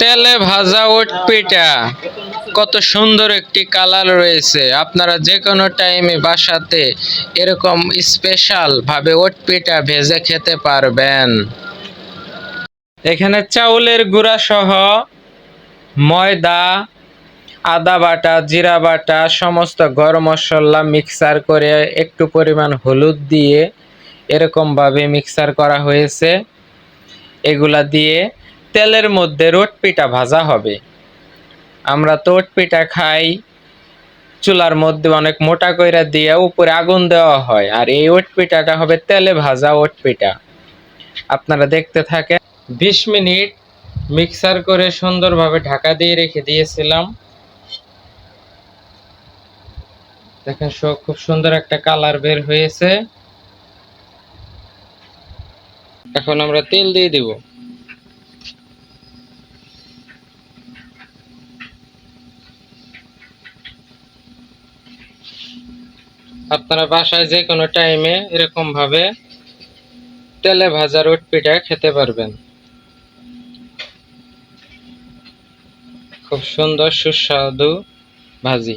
তেলে ভাজা ওট কত সুন্দর একটি কালার রয়েছে। আপনারা যে কোনো টাইমে বাসাতে এরকম স্পেশাল ভাবে ওট ভেজে খেতে পারবেন। এখানে চাউলের গুঁড়া সহ ময়দা, আদা বাটা, জিরা বাটা, সমস্ত গরম মশলা মিক্সার করে একটু পরিমাণ হলুদ দিয়ে এরকমভাবে মিক্সার করা হয়েছে। এগুলা দিয়ে তেলের মধ্যে রোট পিঠা ভাজা হবে। আমরা তো ওট পিঠা খাই, চুলার মধ্যে অনেক মোটা কইরা দিয়ে উপরে আগুন দেওয়া হয়, আর এই ওট পিঠাটা হবে তেলে ভাজা ওট পিঠা। আপনারা দেখতে থাকেন, বিশ মিনিট মিক্সার করে সুন্দরভাবে ঢাকা দিয়ে রেখে দিয়েছিলাম। দেখেন খুব সুন্দর একটা কালার বের হয়েছে। এখন আমরা তেল দিয়ে দিব। আপনারা বাসায় যে কোনো টাইমে এরকম ভাবে তেলে ভাজা রোট পিঠা খেতে পারবেন। খুব সুন্দর সুস্বাদু ভাজি।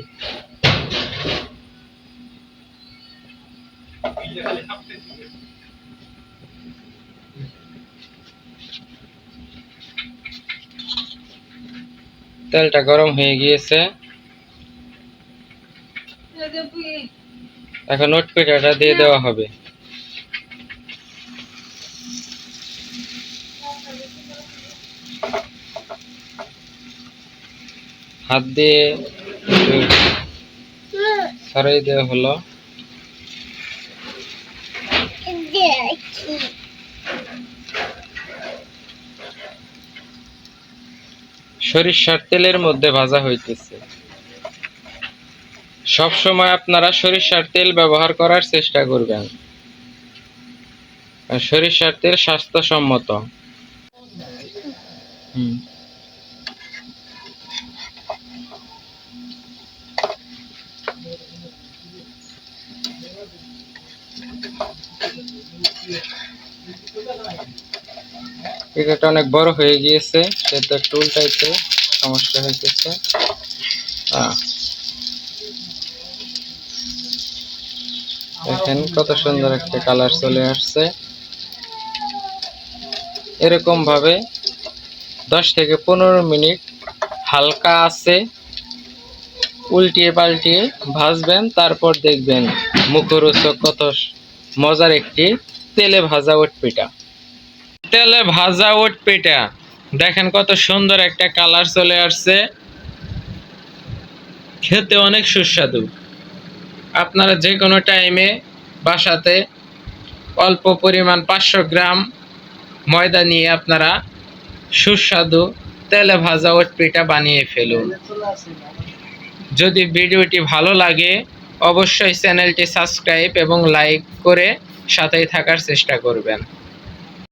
তেলটা গরম হয়ে গিয়েছে। এখন ওট পিঠাটা দিয়ে দেওয়া হবে। হাত দিয়ে ছড়াই দেওয়া হলো। সরিষার তেলের মধ্যে ভাজা হইতেছে। সব সময় আপনারা সরিষার তেল ব্যবহার করার চেষ্টা করবেন। সরিষার তেল স্বাস্থ্যসম্মত। হুম। পিঠাটা অনেক বড় হয়ে গিয়েছে সেটা একটু উল্টাইতে সমস্যা হইতেছে। দেখেন কত সুন্দর একটা কালার চলে আসছে। এরকম ভাবে দশ থেকে পনেরো মিনিট হালকা আছে। উল্টিয়ে পাল্টিয়ে ভাজবেন, তারপর দেখবেন মুখরোচক কত মজার একটি তেলে ভাজা ওট পিঠা। তেলে ভাজা ওট পিঠা। দেখেন কত সুন্দর একটা কালার চলে আসছে। খেতে অনেক সুস্বাদু। আপনারা যে কোনো টাইমে বাসাতে অল্প পরিমাণ পাঁচশো গ্রাম ময়দা নিয়ে আপনারা সুস্বাদু তেলে ভাজা পিঠা বানিয়ে ফেলুন। যদি ভিডিওটি ভালো লাগে, অবশ্যই চ্যানেলটি সাবস্ক্রাইব এবং লাইক করে সাথেই থাকার চেষ্টা করবেন।